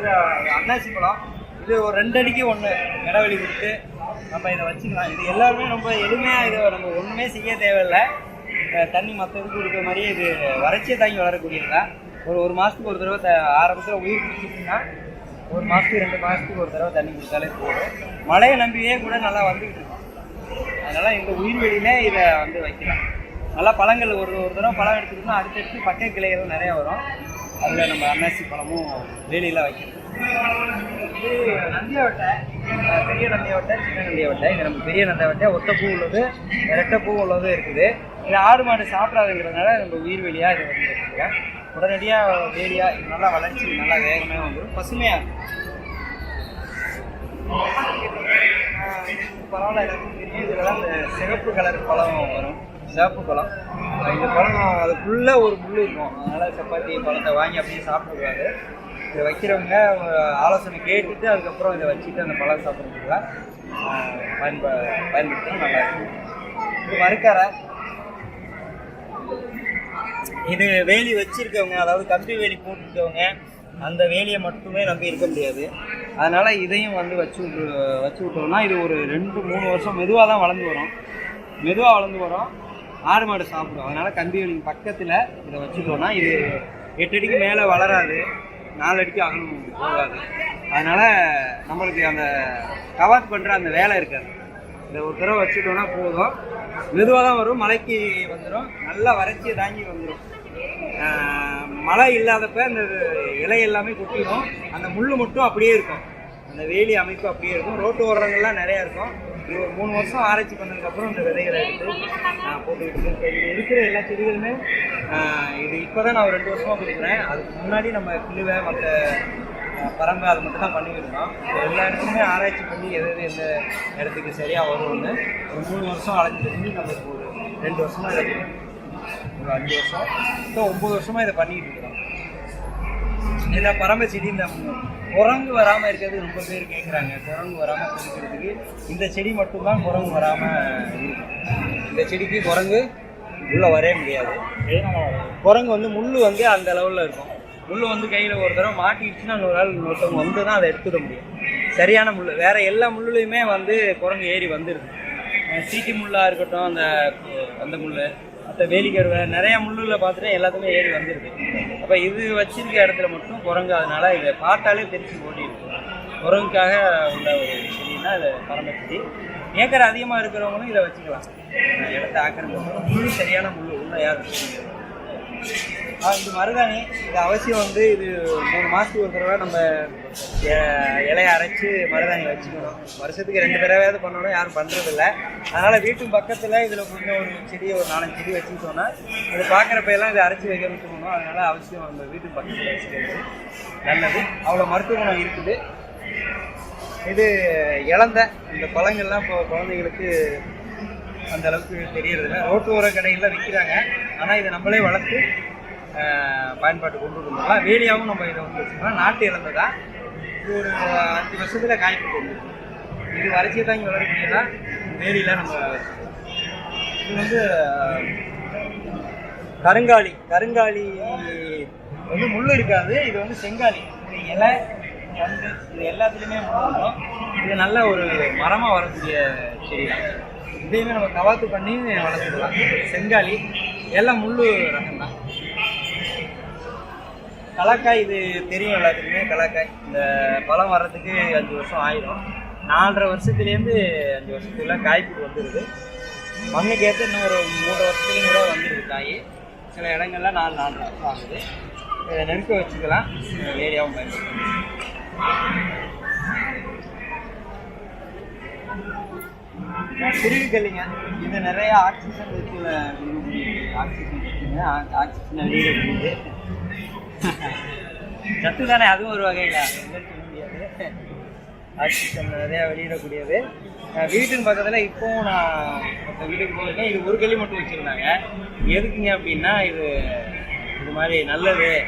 இது அன்னாசி பழம் இது ஒரு ரெண்டு அடிக்கு ஒன்று இடைவெளி கொடுத்து நம்ம இதை வச்சுக்கலாம். இது எல்லாருமே ரொம்ப எளிமையாக இதை நம்ம ஒன்றுமே செய்ய தேவையில்லை. தண்ணி மற்றதுக்கு கொடுக்குற மாதிரியே இது வறட்சியை தாங்கி வளரக்கூடியது தான் ஒரு ஒரு மாதத்துக்கு ஒரு தடவை த ஆரம்பத்தில் உயிர் பிடிச்சிட்டிங்கன்னா ஒரு மாதத்துக்கு ரெண்டு மாதத்துக்கு ஒரு தடவை தண்ணி கொடுத்தாலே போதும். மழையை நம்பியே கூட நல்லா வந்துக்கிட்டு இருக்கும். அதனால் இந்த உயிர்வெளியில இதை வந்து வைக்கலாம். நல்லா பழங்கள் ஒரு ஒரு தடவை பழம் எடுத்துக்கிட்டோம்னா அடுத்தடுத்து பக்க கிளைகள் நிறையா வரும். அதில் நம்ம அன்னாசி பழமும் வேலையில் வைக்கணும் இது நந்தியாவட்டை பெரிய நந்தியாவட்டை சின்ன நந்தியாவட்டை. இது நம்ம பெரிய நந்தியாவட்டை ஒத்த பூ உள்ளது ரெட்டை பூ உள்ளது இருக்குது. இது ஆடு மாடு சாப்பிடாதுங்கிறதுனால நம்ம உயிர் வெளியாக இதை வந்து இருக்குங்க உடனடியாக வேலியாக இது நல்லா வளர்ச்சி நல்லா வேகமாக வந்துடும் பசுமையாக இருக்கும். பரவாயில்ல எனக்கு தெரியும் இதில் தான் இந்த சிவப்பு கலர் பழம் வரும். சிவப்பு பழம். இந்த பழம் அதுக்குள்ளே ஒரு முள் இருக்கும். அதனால் சப்பாத்தி பழத்தை வாங்கி அப்படியே சாப்பிடக்கூடாது இதை வைக்கிறவங்க ஆலோசனை கேட்டுட்டு அதுக்கப்புறம் இதை வச்சுட்டு அந்த பழம் சாப்பிட்றதுக்குலாம் பயன்ப பயன்படுத்தினா நல்லா இருக்கும். இது மறுக்கார இது வேலி வச்சிருக்கவங்க அதாவது கம்பி வேலி போட்டுருக்கவங்க அந்த வேலியை மட்டுமே நம்பி இருக்க முடியாது. அதனால் இதையும் வந்து வச்சு விட்டு வச்சு விட்டோம்னா இது ஒரு ரெண்டு மூணு வருஷம் மெதுவாக தான் வளர்ந்து வரும். மெதுவாக வளர்ந்து வரும். ஆடு மாடு சாப்பிடும். அதனால கம்பி வேலி பக்கத்தில் இதை வச்சுட்டோம்னா இது எட்டு அடிக்கு மேலே வளராது நாலு அடிக்கு அகலும் போகாது. அதனால் நம்மளுக்கு அந்த கவர் பண்ணுற அந்த வேலை இருக்காது. இதை ஒரு தடவை வச்சுட்டோம்னா போதும். மெதுவாக தான் வரும் மழைக்கு வந்துடும் நல்லா வறட்சியை தாங்கி வந்துடும் மழை இல்லாதப்ப இந்த இலை எல்லாமே கொட்டிடும். அந்த முள் மட்டும் அப்படியே இருக்கும். அந்த வேலி அமைப்பு அப்படியே இருக்கும். ரோட்டு ஓரங்கள்லாம் நிறையா இருக்கும். மூணு வருஷம் ஆராய்ச்சி பண்ணதுக்கப்புறம் இந்த விதைகளை எடுத்து நான் போட்டுக்கிட்டு இருக்கேன். இருக்கிற எல்லா செடிகளுமே இது இப்போ தான் நான் ஒரு ரெண்டு வருஷமாக கொடுக்குறேன். அதுக்கு முன்னாடி நம்ம குழுவை மற்ற பரம்பு அது மட்டும் தான் பண்ணிக்கிட்டு எல்லா இடத்துலையுமே ஆராய்ச்சி பண்ணி எது எது எந்த இடத்துக்கு சரியாக வரும்னு ஒரு மூணு வருஷம் அலைஞ்சிருந்து நம்ம ஒரு ரெண்டு வருஷமாக இதை ஒரு அஞ்சு வருஷம் இப்போ ஒம்பது வருஷமாக இதை பண்ணிக்கிட்டு இருக்கிறோம் இதில் பரம்ப செடி இந்த குரங்கு வராமல் இருக்கிறது ரொம்ப பேர் கேட்குறாங்க குரங்கு வராமல் இருக்கிறதுக்கு இந்த செடி மட்டும்தான் குரங்கு வராமல் இந்த செடிக்கு குரங்கு உள்ளே வரவே முடியாது. குரங்கு வந்து முள் வந்து அந்த லெவலில் இருக்கும். முள் வந்து கையில் ஒரு தடவை மாட்டிடுச்சுன்னா இன்னொரு நாள் இன்னொருத்தவங்க வந்து தான் அதை எடுத்துட முடியும். சரியான முள் வேறு எல்லா முள்ளுலையுமே வந்து குரங்கு ஏறி வந்துடுது சீட்டி முள்ளாக இருக்கட்டும் அந்த அந்த முள் மற்ற வேலிக்கருவை நிறைய முள்ளுல பார்த்துட்டு எல்லாத்துமே ஏறி வந்திருக்கு அப்போ இது வச்சிருக்க இடத்துல மட்டும் குரங்கு அதனால இதை பார்த்தாலே தெரிஞ்சு ஓடிடுது. குரங்குக்காக உள்ள ஒரு செடின்னா இதை பரம்பை செடி. ஏக்கர் அதிகமாக இருக்கிறவங்களும் இதை வச்சுக்கலாம். இடத்த ஆக்கிரமிப்பு முழு சரியான முள் உள்ள யாரும் இது மருதாணி. இது அவசியம் வந்து இது மூணு மாதத்துக்கு ஒரு தடவை நம்ம எ- இலைய அரைச்சி மருதாணி வச்சுக்கணும். வருஷத்துக்கு ரெண்டு தடவையாவது பண்ணணும் யாரும் பண்ணுறதில்ல அதனால் வீட்டு பக்கத்தில் இதில் கொஞ்சம் ஒரு செடியை ஒரு நாலஞ்சு செடி வச்சுக்கிட்டோம்னா இது பார்க்குறப்ப எல்லாம் இதை அரைச்சி வைக்க வச்சுக்கணும் அதனால் அவசியம் நம்ம வீட்டு பக்கத்தில் வச்சுக்கிறது. நல்லது. அவ்வளோ மருத்துவ குணம் இருக்குது. இது இழந்த இந்த பழங்கள்லாம் இப்போ குழந்தைங்களுக்கு அந்த அளவுக்கு தெரியறதில்ல. ரோட்டு ஓர கடைகளில் விற்கிறாங்க ஆனால் இதை நம்மளே வளர்த்து பயன்பாட்டு கொண்டு வந்துடலாம் வேலியாகவும் நம்ம இதை வந்து வச்சுக்கலாம் நாட்டு இழந்ததா இது ஒரு அஞ்சு வருஷத்தில் காய்ப்பு கொண்டு இது வறட்சியில் தான் இங்கே வளரக்கூடியதா வேலியில் நம்ம இது வந்து கருங்காலி. கருங்காலி வந்து முள் இருக்காது இது வந்து செங்காலி. இது இலை வந்து இது எல்லாத்துலேயுமே முள் இது நல்ல ஒரு மரமாக வரக்கூடிய செடி தான் இதையுமே நம்ம கவாத்து பண்ணி வளர்த்துக்கலாம். செங்காலி எல்லாம் முள் ரகம். கலாக்காய் இது தெரியும் எல்லாத்துக்குமே கலாக்காய். இந்த பழம் வர்றதுக்கு அஞ்சு வருஷம் ஆயிரும். நாலரை வருஷத்துலேருந்து அஞ்சு வருஷத்துக்குள்ள காய்ப்பு வந்துடுது மண்ணுக்கு ஏற்ற இன்னும் ஒரு மூணு வருஷத்துலையும் கூட வந்துடுது காய். சில இடங்கள்ல நாலு நாலு வருஷம் ஆகுது. இதை நெருக்க வச்சுக்கலாம். ஏரியாவும் பயன்படுத்தலாம். குருவிக்கல்லிங்க இது நிறைய ஆக்சிஜன் இருக்குல்ல. ஆக்சிஜன் இருக்குங்க ஆக்சிஜன் வீடு சத்து தானே அதுவும் ஒரு வகையில். முடியாது. ஆக்சிஜன் நிறையா வெளியிடக்கூடியது. அஹ் பக்கத்தில் இப்போவும் நான் மற்ற வீட்டுக்கு போயிருக்கேன் இது ஒரு கல்லி மட்டும் வச்சுருந்தாங்க. எதுக்குங்க அப்படின்னா இது இது மாதிரி நல்லது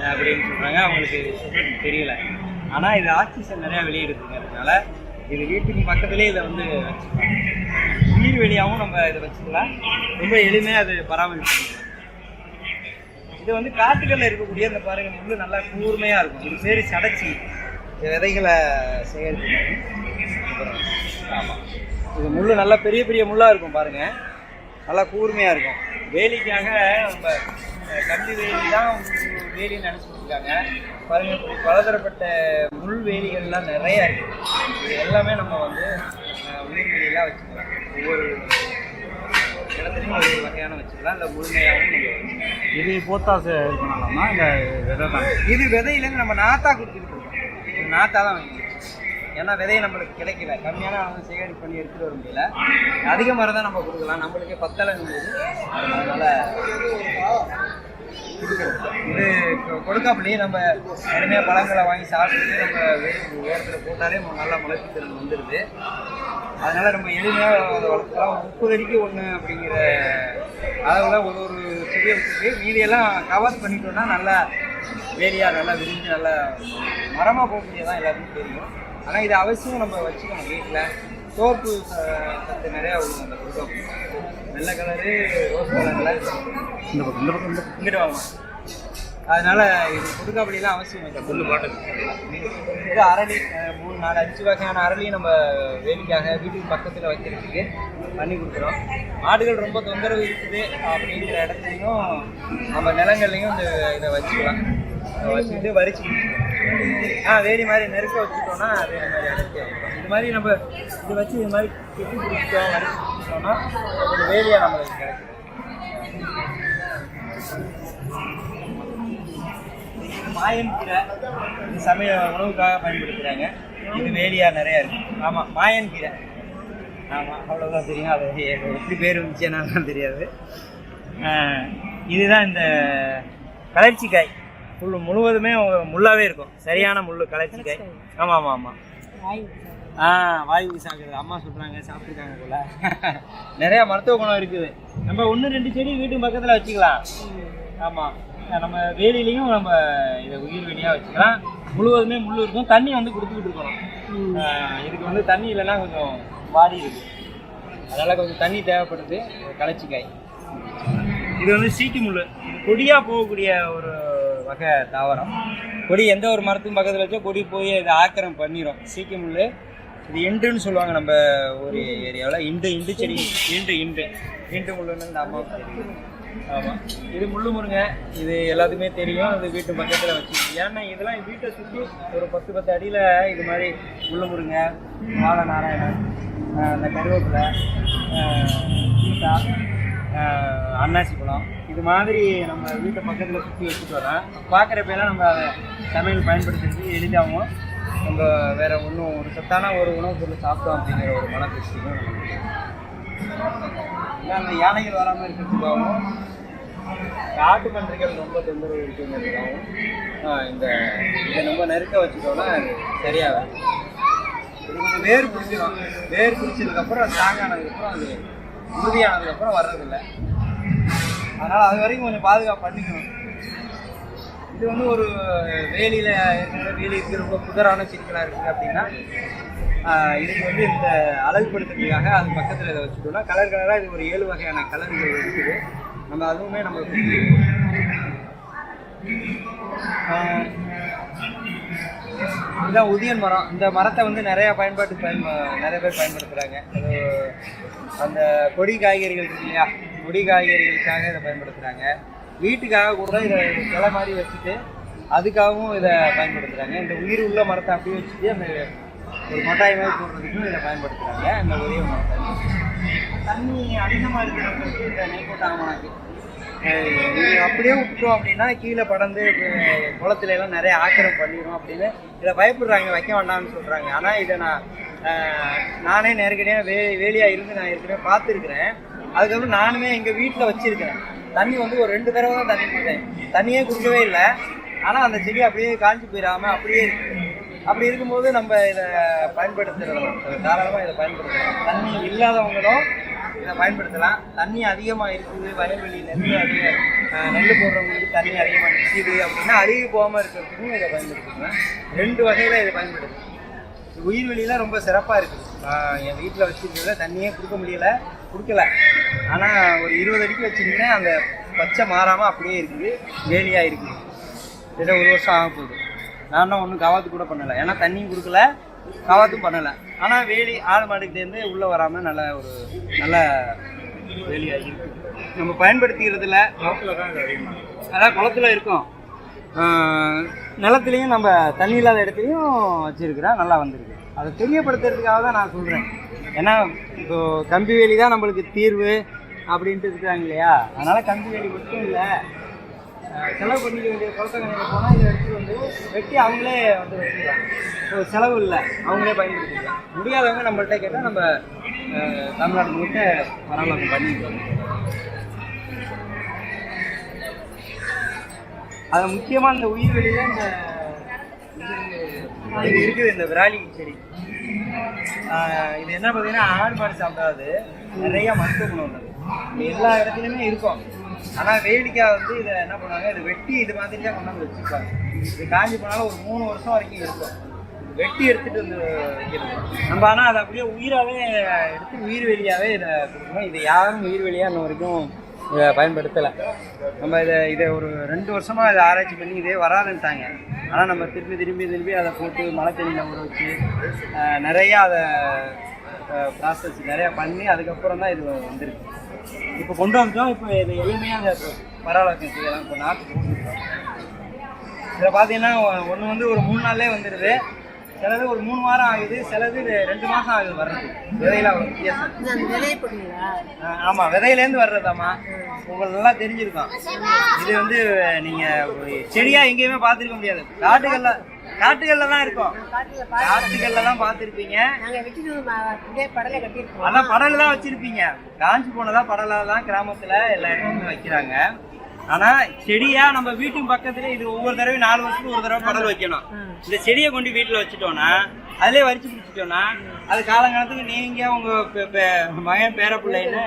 அப்படின்னு சொல்கிறாங்க அவங்களுக்கு தெரியல. ஆனால் இது ஆக்சிஜன் நிறையா வெளியிடுதுங்கிறதுனால இது வீட்டுக்கு பக்கத்துலேயே இதை வந்து வச்சுக்கலாம். நீர் வெளியாகவும் நம்ம இதை வச்சுக்கலாம். ரொம்ப எளிமையாக அது பராமரிப்பு இது வந்து காட்டுகளில் இருக்கக்கூடிய அந்த பாருங்க வந்து நல்லா கூர்மையாக இருக்கும். இது பேர் சடைச்சி. விதைகளை சேகரிக்கும் ஆமாம் இது முள் நல்லா பெரிய பெரிய முள்ளாக இருக்கும் பாருங்கள் நல்லா கூர்மையாக இருக்கும். வேலிக்காக நம்ம கம்பி வேலி தான் வேலின்னு நினச்சிட்டு இருக்காங்க பாருங்க பலதரப்பட்ட முள் வேலிகள்லாம் நிறையா இருக்குது இது எல்லாமே நம்ம வந்து உயிர் வேலியெல்லாம் வச்சுக்கலாம். ஒவ்வொரு ஒரு வகையான வச்சுக்கலாம். இல்லை முழுமையாகவும் நம்ம இது போத்தாசு இது பண்ணலாமா? இல்லை விதை தான்? இது விதையிலேருந்து நம்ம நாத்தா கொடுத்துட்டு இருக்கோம். இது நாத்தா தான் வைக்கணும் ஏன்னா விதையை நம்மளுக்கு கிடைக்கல. கம்மியான அளவு சேகரிப்பு பண்ணி எடுத்துட்டு வர முடியல. அதிக மரம் தான் நம்ம கொடுக்கலாம். நம்மளுக்கே பத்தலைங்கும்போது அதனால இது கொ- கொடுக்காமலேயே நம்ம அருமையாக பழங்களை வாங்கி சாப்பிட்டு நம்ம ஓரத்தில் போட்டாலே நல்லா முளைப்பு திறன் வந்துடுது அதனால நம்ம எளிமையாக அதை வளர்த்துக்கலாம். முப்பது அடிக்கு ஒன்று அப்படிங்கிற அளவில் ஒரு ஒரு செடியை வச்சுட்டு மீதியெல்லாம் கவர் பண்ணிட்டோம்னா நல்லா வேலியாக நல்லா விரிஞ்சு நல்லா மரமாக போகக்கூடியதான் எல்லாத்துக்கும் தெரியும். ஆனால் இது அவசியம் நம்ம வச்சுக்கணும் வீட்டில் சோப்பு சத்து நிறையா விடும் அந்த கொடுக்கும் வெள்ளை கலரு ரோஸ் கலரில் இந்த பக்கம் இந்த பக்கம் இந்த பக்கம் இங்கிட்டு வாங்க அதனால இது கொடுக்காப்படியெல்லாம் அவசியம் இல்லை. புல்லு பாட்டு இது அரளி மூணு நாலு அஞ்சு வகையான அரளி நம்ம வேலிக்காக வீட்டுக்கு பக்கத்தில் வைக்கிறதுக்கு பண்ணி கொடுக்குறோம். மாடுகள் ரொம்ப தொந்தரவு இருக்குது அப்படிங்கிற இடத்துலையும் நம்ம நிலங்கள்லையும் இந்த இதை வச்சுக்கலாம். இதை வச்சுக்கிட்டு வரிச்சு ஆ வேலி மாதிரி நெருக்க வச்சுட்டோம்னா வேலி மாதிரி அடைச்சி இது மாதிரி நம்ம இது வச்சு இது மாதிரி கெட்டி பிடிச்சிட்டோம் வரிச்சு பிடிச்சிட்டோம்னா ஒரு வேலியாக நம்மளுக்கு கிடைக்கும். மாயன் கீரை இது சமையல் உணவுக்காக பயன்படுத்துகிறாங்க இது வேலியா நிறையா இருக்கு. ஆமாம் மாயன் கீரை ஆமாம் அவ்வளோதான் தெரியும். அது எப்படி பேர் வந்துச்சு என்னன்னு தெரியாது. இதுதான் இந்த கலர்ச்சிக்காய். புல் முழுவதுமே முள்ளாவே இருக்கும். சரியான முள் கலர்ச்சிக்காய். ஆமாம் ஆமாம் ஆமாம் ஆ வாய்வு சாகுறது அம்மா சொல்கிறாங்க சாப்பிட்ருக்காங்க போல. நிறையா மருத்துவ குணம் இருக்குது. நம்ம ஒன்று ரெண்டு செடி வீட்டு பக்கத்தில் வச்சுக்கலாம். ஆமாம் நம்ம வேலிலையும் நம்ம இதை உயிர் வேலியாக வச்சுக்கலாம். முழுவதுமே முள் இருக்கும். தண்ணி வந்து கொடுத்துக்கிட்டு இருக்கணும். இதுக்கு வந்து தண்ணி இல்லைன்னா கொஞ்சம் வாடி இருக்கு. அதனால் கொஞ்சம் தண்ணி தேவைப்படுது. களைச்சிக்காய். இது வந்து சீக்கு முள் கொடியாக போகக்கூடிய ஒரு வகை தாவரம். கொடி எந்த ஒரு மரத்துக்கும் பக்கத்தில் வச்சா கொடி போய் இதை ஆக்கிரம் பண்ணிடும் சீக்கு முள் இது இண்டுன்னு சொல்லுவாங்க நம்ம ஒரு ஏரியாவில். இண்டு இண்டு செடி. இண்டு இண்டு. இண்டு முள்ளுன்னு இந்த அம்மாவுக்கு தெரியும். ஆமாம் இது முள்ளு முருங்கை இது எல்லாத்துக்குமே தெரியும். அது வீட்டு பக்கத்தில் வச்சுக்கணும் ஏன்னா இதெல்லாம் வீட்டை சுற்றி ஒரு பத்து பத்து அடியில் இது மாதிரி முள்ளு முருங்கை வாழை நாராயணன் அந்த கருவேப்பிலை ஆஹ் சீத்தா ஆஹ் அன்னாசி பழம். இது மாதிரி நம்ம வீட்டை பக்கத்தில் சுற்றி வச்சுட்டு வரலாம் பார்க்குறப்பெல்லாம் நம்ம அதை சமையல் பயன்படுத்துறது எளிதாகவும் நம்ம வேறு ஒன்றும் ஒரு சத்தான ஒரு உணவுப் பொருள் சாப்பிட்டோம் அப்படிங்கிற ஒரு மன திருஷ்டியும் அந்த யானைகள் வராமல் இருக்கிறதுக்காகவும் காட்டு பன்றிகள் ரொம்ப தொந்தரவு இருக்குங்கிறதுக்காகவும் இந்த இதை ரொம்ப நெருக்க வச்சுட்டோம்னா சரியாக சரியாகும் கொஞ்சம் வேர் பிடிச்சிடும் வேர் பிடிச்சதுக்கப்புறம் ஸ்ட்ராங் ஆனதுக்கப்புறம் அது உறுதியானதுக்கப்புறம் வர்றதில்லை. அதனால் அது வரைக்கும் கொஞ்சம் பாதுகாப்பு பண்ணிக்கணும். இது வந்து ஒரு வேலியில் ஏற்கனவே வேலி இருக்குது ரொம்ப புதரான சிக்கலாக இருக்குது அப்படின்னா இதுக்கு வந்து இந்த அழகுபடுத்துறதுக்காக அது பக்கத்தில் இதை வச்சுட்டோம்னா கலர் கலராக இது ஒரு ஏழு வகையான கலர்கள் இருக்குது. நம்ம அதுவுமே நம்ம இதுதான் உதியன் மரம். இந்த மரத்தை வந்து நிறைய பயன்பாட்டுக்கு பயன் நிறைய பேர் பயன்படுத்துகிறாங்க அந்த கொடி காய்கறிகள் இருக்கு இல்லையா? கொடி காய்கறிகளுக்காக இதை பயன்படுத்துகிறாங்க வீட்டுக்காக கூட இதை கிளை மாதிரி வச்சுட்டு அதுக்காகவும் இதை பயன்படுத்துகிறாங்க இந்த உயிர் உள்ள மரத்தை அப்படியே வச்சுட்டு அந்த ஒரு கொட்டாய் மாதிரி போடுறதுக்கும் இதை பயன்படுத்துகிறாங்க இந்த உதவி தண்ணி அதிகமாக இருக்கிறவங்களுக்கு இந்த நெய்கோட்டாங்கமாக்கு இது அப்படியே விட்டுட்டோம் அப்படின்னா கீழே படந்து குளத்துல எல்லாம் நிறைய ஆக்கிரம் பண்ணிடும் அப்படின்னு இதை பயப்படுறாங்க வைக்க வேண்டாம்னு சொல்கிறாங்க ஆனால் இதை நான் நானே நேரடியாக வே வேலியாக இருந்து நான் ஏற்கனவே பார்த்துருக்குறேன். அதுக்கப்புறம் நானுமே எங்கள் வீட்டில் வச்சுருக்கிறேன். தண்ணி வந்து ஒரு ரெண்டு தடவை தான் தண்ணி கொடுத்தேன் தண்ணியே குடிக்கவே இல்லை. ஆனால் அந்த செடி அப்படியே காஞ்சி போயிடாம அப்படியே இருக்குது அப்படி இருக்கும்போது நம்ம இதை பயன்படுத்திடலாம். தாராளமாக இதை பயன்படுத்தலாம். தண்ணி இல்லாதவங்களும் இதை பயன்படுத்தலாம். தண்ணி அதிகமாக இருக்குது வயல்வெளி நெல் அதிக நெல் போடுறவங்களுக்கு தண்ணி அதிகமாக நிற்கிது அப்படின்னா அழுகி போகாமல் இருக்கிறதுக்கும் இதை பயன்படுத்திக்கலாம். ரெண்டு வகையில் இதை பயன்படுது உயிர் ரொம்ப சிறப்பாக இருக்குது. என் வீட்டில் வச்சுருக்கிறதுல தண்ணியே கொடுக்க முடியல கொடுக்கல. ஆனால் ஒரு இருபது அடிக்கு வச்சுருந்தேன் அந்த பச்சை மாறாமல் அப்படியே இருக்குது வேலியாக இருக்குது. கிட்ட ஒரு வருஷம் ஆக போகுது. நான் ஒன்றும் கவாத்து கூட பண்ணலை. ஏன்னா தண்ணியும் கொடுக்கல கவாத்தும் பண்ணலை. ஆனால் வேலி ஆடு மாடுக்கிட்டேருந்து உள்ளே வராமல் நல்ல ஒரு நல்ல வேலியாக இருக்குது நம்ம பயன்படுத்திக்கிறதுல குளத்துல தான் அதிகமாக. அதான் குளத்துல இருக்கும். நிலத்துலையும் நம்ம தண்ணி இல்லாத இடத்துலையும் வச்சிருக்கிறேன் நல்லா வந்திருக்கு. அதை தெரியப்படுத்துறதுக்காக தான் நான் சொல்கிறேன் ஏன்னா இப்போ கம்பி வேலி தான் நம்மளுக்கு தீர்வு அப்படின்ட்டு இருக்காங்க இல்லையா? அதனால் கம்பி வேலி மட்டும் இல்லை. செலவு பண்ணிக்க வேண்டிய குளத்தங்கரையில் போனால் இதை எடுத்து வந்து வெட்டி அவங்களே வந்து வச்சுக்கலாம் ஸோ செலவு இல்லை. அவங்களே பயன்படுத்திக்கலாம் முடியாதவங்க நம்மள்ட்ட கேட்டால் நம்ம தமிழ்நாடு முழுக்க பரவாயில்ல பண்ணிக்கலாம் அது முக்கியமாக இந்த உயிர் வெளியில இந்த இது- இருக்குது இந்த விராலி செடி. இது என்ன பார்த்தீங்கன்னா ஆடு மாடு சாப்பிடாது. நிறைய மருத்துவ குணம் உள்ளது. எல்லா இடத்துலையுமே இருக்கும். ஆனால் வேடிக்கை வந்து இதை என்ன பண்ணுவாங்க இதை வெட்டி இது மாதிரி தான் கொண்டாந்து வச்சுருப்பாங்க இது காஞ்சி போனாலும் ஒரு மூணு வருஷம் வரைக்கும் இருக்கும். வெட்டி எடுத்துட்டு வந்து வைக்கிறது. நம்ம ஆனால் அதை அப்படியே உயிராகவே எடுத்து உயிர் வெளியாகவே இதை கொடுக்கணும். இதை யாரும் உயிர் வெளியாக இன்ன வரைக்கும் இதை பயன்படுத்தலை. நம்ம இதை இதை ஒரு ரெண்டு வருஷமாக இதை ஆராய்ச்சி பண்ணி இதே வராதுன்ட்டாங்க. ஆனால் நம்ம திரும்பி திரும்பி திரும்பி அதை போட்டு மழை தண்ணியில் ஊற வச்சு நிறையா அதை ப்ராசஸ் நிறையா பண்ணி அதுக்கப்புறம் தான் இது வந்திருக்கு. இப்போ கொண்டு வந்துட்டோம். இப்போ இது எளிமையாக பரவாயில்ல செய்யலாம் இப்போ நாட்டு போட்டுருக்கோம் இதில் பார்த்தீங்கன்னா ஒன்று வந்து ஒரு மூணு நாள்லேயே வந்துடுது சிலது ஒரு மூணு வாரம் ஆகுது சிலது ரெண்டு மாதம் ஆகுது வர்றது. விதையில அவ்வளோ வித்தியாசம். இந்த அந்த விதையை போடுவீங்களா? ஆஹ் ஆமா விதையிலேருந்து வர்றதாம்மா. உங்களுக்கு நல்லா தெரிஞ்சிருக்கும். இது வந்து நீங்க ஒரு செடியா எங்கேயுமே பார்த்துருக்க முடியாது. காட்டுகள்ல காட்டுகள்ல தான் இருக்கும். காட்டுகள்ல தான் பார்த்துருப்பீங்க. அதான் படல் தான் வச்சிருப்பீங்க. காஞ்சி போனதா படலா தான் கிராமத்துல எல்லா இடத்துலையும் வைக்கிறாங்க. ஆனா செடியா நம்ம வீட்டு பக்கத்துல இது ஒவ்வொரு தடவையும் நாலு வருஷத்துக்கு ஒரு தடவை படல் வைக்கணும். இந்த செடியை கொண்டு வீட்டுல வச்சுட்டோம்னா அதிலே வரிச்சு பிடிச்சிட்டோம்னா அது காலங்காலத்துக்கு நீங்க உங்க மகன் பேர பிள்ளைன்னு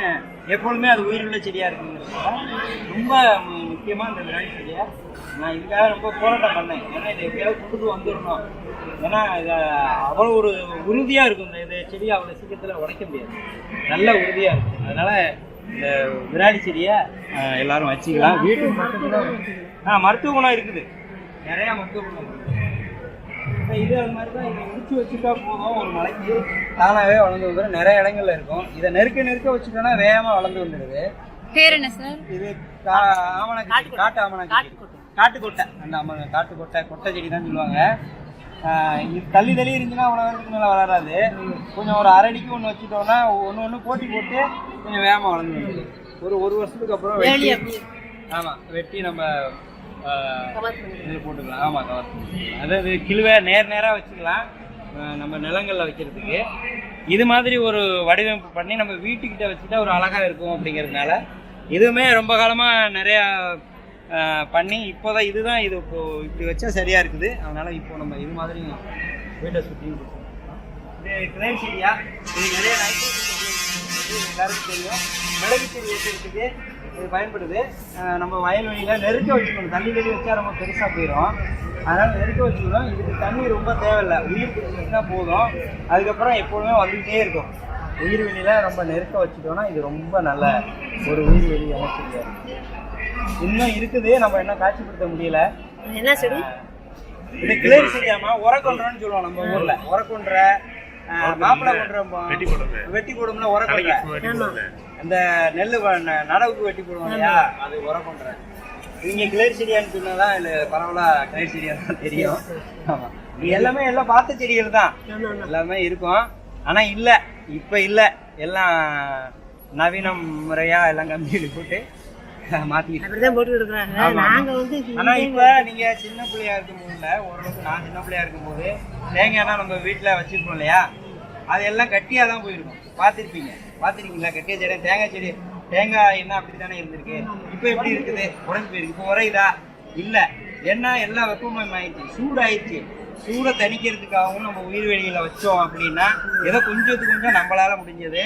எப்பொழுதுமே அது உயிருள்ள செடியா இருக்குங்கிறதுனால ரொம்ப முக்கியமா இந்த விராலி செடியை நான் இதுக்காக ரொம்ப போராட்டம் பண்ணேன். ஏன்னா இதை எப்படியாவது கொண்டு வந்துடணும். ஏன்னா இது அவ்வளோ ஒரு உறுதியாக இருக்கும். இந்த இது செடி அவ்வளோ சீக்கிரத்தில் உடைக்க முடியாது. நல்ல உறுதியாக இருக்கும். அதனால இந்த விராலி செடியை எல்லாரும் வச்சுக்கலாம். வீட்டு பக்கத்தில் ஆ மருத்துவ குணம் இருக்குது. நிறையா மருத்துவ குணம் இருக்குது. இப்ப இது அது மாதிரி தான் இதை முடிச்சு வச்சுட்டா போதும். ஒரு மலைக்கு தானாகவே வளர்ந்து வந்துடும் நிறைய இடங்கள்ல இருக்கும். இதை நெருக்க நெருக்க வச்சுட்டோம்னா வேகமாக வளர்ந்து வந்துடுது. பேர் என்ன சார்? இது ஆமணக்கு காட்டு ஆமணக்கு. காட்டுக்கொட்டை. அந்த ஆமாங்க காட்டுக்கொட்டை கொட்டை செடி தான் சொல்லுவாங்க இது தள்ளி தள்ளி இருந்துச்சுன்னா அவ்வளோ நேரத்துக்கு மேலே வளராது. கொஞ்சம் ஒரு அரடிக்கு ஒன்று வச்சுட்டோம்னா ஒன்று ஒன்று போட்டி போட்டு கொஞ்சம் வேகமாக வளர்ந்து ஒரு ஒரு வருஷத்துக்கு அப்புறம் வெட்டி ஆமாம் வெட்டி நம்ம ஆஹ், கவர் பண்ணி இது போட்டுக்கலாம். ஆமாம் கவர். அதாவது கிழுவை நேர் நேராக வச்சுக்கலாம். நம்ம நிலங்களில் வைக்கிறதுக்கு. இது மாதிரி ஒரு வடிவமைப்பு பண்ணி நம்ம வீட்டுக்கிட்ட வச்சுட்டா ஒரு அழகாக இருக்கும் அப்படிங்கிறதுனால இதுவுமே ரொம்ப காலமாக நிறையா பண்ணி இப்போதான் இதுதான் இது இப்போ இப்படி வச்சா சரியாக இருக்குது. அதனால இப்போ நம்ம இது மாதிரி வீட்டை சுற்றியும் கொடுத்துருக்கோம். இது கிரேன் செடியா இது நிறைய எல்லாருக்கும் தெரியும். மிளகு செடி வைக்கிறதுக்கு இது பயன்படுது. நம்ம வயல்வெளியில் நெருக்க வச்சுக்கணும். தண்ணி வெளியே வச்சா ரொம்ப பெருசாக போயிடும். அதனால் நெருக்க வச்சுக்கணும். இதுக்கு தண்ணி ரொம்ப தேவையில்லை. உயிர் பிடிச்சிருந்தா போதும். அதுக்கப்புறம் எப்பொழுதுமே வந்துகிட்டே இருக்கும். உயிர் வெளியில் ரொம்ப நெருக்க வச்சுட்டோம்னா இது ரொம்ப நல்ல ஒரு உயிர் வெளி அமைச்சிருக்காரு இன்னும் இருக்குது. நம்ம என்ன காட்சிப்படுத்த முடியல. என்ன செடி இது கிளறி செடியாமா உரக்கொன்றன்னு சொல்லுவோம் நம்ம ஊர்ல. உரக்கொன்ற அஹ், மாப்பிள்ளை கொன்ற வெட்டி போடுறது. வெட்டி போடும்ல உரக்கொன்ற. அந்த நெல் நடவுக்கு வெட்டி போடுவோம் இல்லையா? அது உரக்கொன்ற. நீங்க கிளறி செடியான்னு சொன்னாதான் இல்ல பரவாயில்ல கிளறி செடியா தான் தெரியும்? ஆமா. எல்லாமே எல்லாம் பார்த்த செடிகள் தான். எல்லாமே இருக்கும். ஆனா இல்ல. இப்ப இல்ல. எல்லாம் நவீனம் முறையா எல்லாம் கம்பெனி போட்டு மாத்திட்டு அப்படிதான் போட்டு இருக்கிறாங்க. ஆமா. நாங்க வந்து ஆனா இப்ப நீங்க சின்ன பிள்ளையா இருக்கும் போதுல ஓரளவுக்கு நான் சின்ன பிள்ளையா இருக்கும் போது தேங்காய்னா நம்ம வீட்டுல வச்சிருப்போம் இல்லையா? அது எல்லாம் கட்டியா தான் போயிருக்கும். பார்த்திருப்பீங்க. பார்த்திருக்கீங்களா? கட்டிய செடி தேங்காய் செடி. தேங்காய் என்ன அப்படித்தானே இருந்திருக்கு? இப்போ எப்படி இருக்குது? உடஞ்சு போயிருக்கு. இப்போ உரையுதா? இல்ல. ஏன்னா எல்லாம் வெப்பமயம் ஆயிடுச்சு. சூடாயிடுச்சு. சூடை தணிக்கிறதுக்காகவும் நம்ம உயிர் வெளியில வச்சோம் அப்படின்னா ஏதோ கொஞ்சத்துக்கு கொஞ்சம் நம்மளால முடிஞ்சது.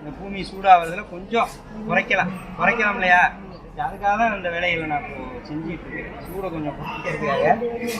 இந்த பூமி சூடாகிறதுல கொஞ்சம் குறைக்கலாம். குறைக்கலாம் இல்லையா? அதுக்காக தான் இந்த வேலைகளை நான் இப்போ செஞ்சுட்டு இருக்கேன். சூடை கொஞ்சம் குறைக்கிறதுக்காக